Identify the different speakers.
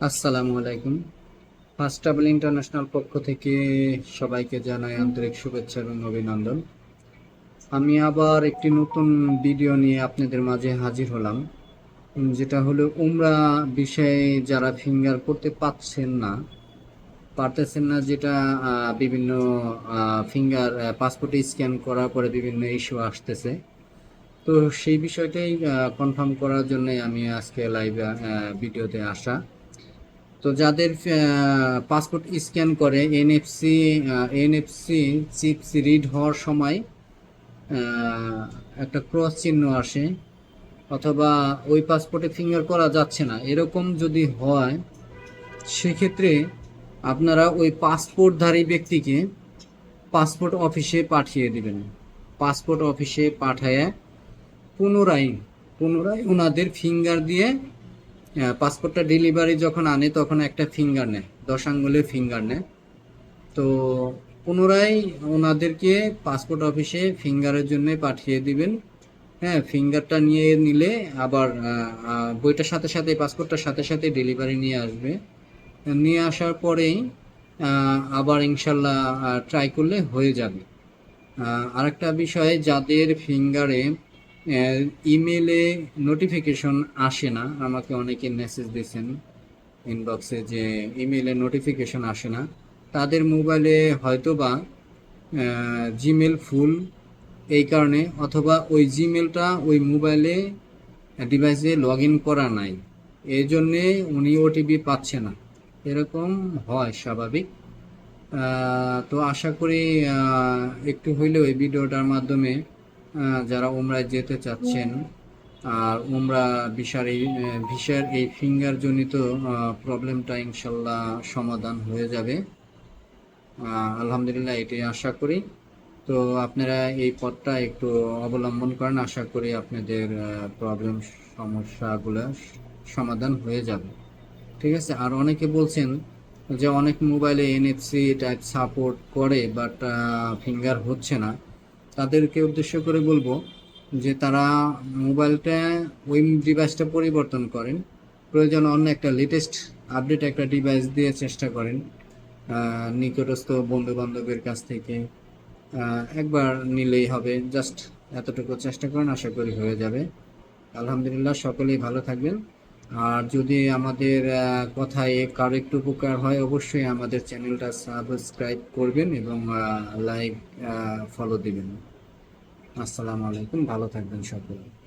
Speaker 1: আসসালামু আলাইকুম। First travel international পক্ষ থেকে সবাইকে জানাই আন্তরিক শুভেচ্ছা এবং অভিনন্দন। আমি আবার একটি নতুন ভিডিও নিয়ে আপনাদের মাঝে হাজির হলাম, যেটা হলো উমরা বিষয়ে যারা ফিঙ্গার করতে পারছেন না, পারতেছেন না যেটা বিভিন্ন ফিঙ্গার পাসপোর্টে স্ক্যান করার পরে বিভিন্ন ইস্যু আসতেছে। তো সেই বিষয়টাই কনফার্ম করার জন্য আমি আজকে লাইভ ভিডিওতে আসা। তো যাদের পাসপোর্ট স্ক্যান করে এনএফসি এনএফসি চিপস রিড হওয়ার সময় একটা ক্রস চিহ্ন আসে, অথবা ওই পাসপোর্টে ফিঙ্গার করা যাচ্ছে না, এরকম যদি হয়, সেক্ষেত্রে আপনারা ওই পাসপোর্টধারী ব্যক্তিকে পাসপোর্ট অফিসে পাঠিয়ে দিবেন। পাসপোর্ট অফিসে পাঠায় পুনরায় পুনরায় ওনাদের ফিঙ্গার দিয়ে পাসপোর্টটা ডেলিভারি যখন আনে, তখন একটা ফিঙ্গার নেয় দশ আঙ্গুলের ফিঙ্গার নেয়। তো পুনরায় ওনাদেরকে পাসপোর্ট অফিসে ফিঙ্গারের জন্য পাঠিয়ে দিবেন। হ্যাঁ ফিঙ্গারটা নিয়ে নিলে আবার বইটার সাথে সাথে পাসপোর্টটার সাথে সাথে ডেলিভারি নিয়ে আসবে। নিয়ে আসার পরেই আবার ইনশাল্লাহ ট্রাই করলে হয়ে যাবে। আরেকটা বিষয়, যাদের ফিঙ্গারে ইমেলে নোটিফিকেশন আসে না। আমাকে অনেকে মেসেজ দিয়েছেন ইনবক্সে যে ইমেলে নোটিফিকেশন আসে না। তাদের মোবাইলে হয়তোবা জিমেল ফুল এই কারণে, অথবা ওই জিমেলটা ওই মোবাইলে ডিভাইসে লগ ইন করা নাই। এই জন্যে উনি ওটিপি পাচ্ছে না। এরকম হয় স্বাভাবিক। তো আশা করি একটু হইলেও এই ভিডিওটার মাধ্যমে যারা উমরায় যেতে চাচ্ছেন, আর উমরা ভিসার এই ভিসার এই ফিঙ্গার জনিত প্রবলেমটা ইনশাল্লাহ সমাধান হয়ে যাবে। আলহামদুলিল্লাহ এটাই আশা করি। তো আপনারা এই পথটা একটু অবলম্বন করেন, আশা করি আপনাদের প্রবলেম সমস্যাগুলো সমাধান হয়ে যাবে। ঠিক আছে, আর অনেকে বলছেন যে অনেক মোবাইলে এনএফসি টাইপ সাপোর্ট করে বাট ফিঙ্গার হচ্ছে না। তাদেরকে উদ্দেশ্য করে বলব যে তারা মোবাইলটা ওই ডিভাইসটা পরিবর্তন করেন। প্রয়োজন অন্য একটা লেটেস্ট আপডেট একটা ডিভাইস দিয়ে চেষ্টা করেন নিকটস্থ বন্ধু বান্ধবের কাছ থেকে। একবার নিলেই হবে জাস্ট এতটুকু চেষ্টা করেন, আশা করি হয়ে যাবে। আলহামদুলিল্লাহ, সকলেই ভালো থাকবেন। আর যদি আমাদের কথায় কারও একটু উপকার হয়, অবশ্যই আমাদের চ্যানেলটা সাবস্ক্রাইব করবেন এবং লাইক ফলো দিবেন। আসসালামু আলাইকুম, ভালো থাকবেন সকলে।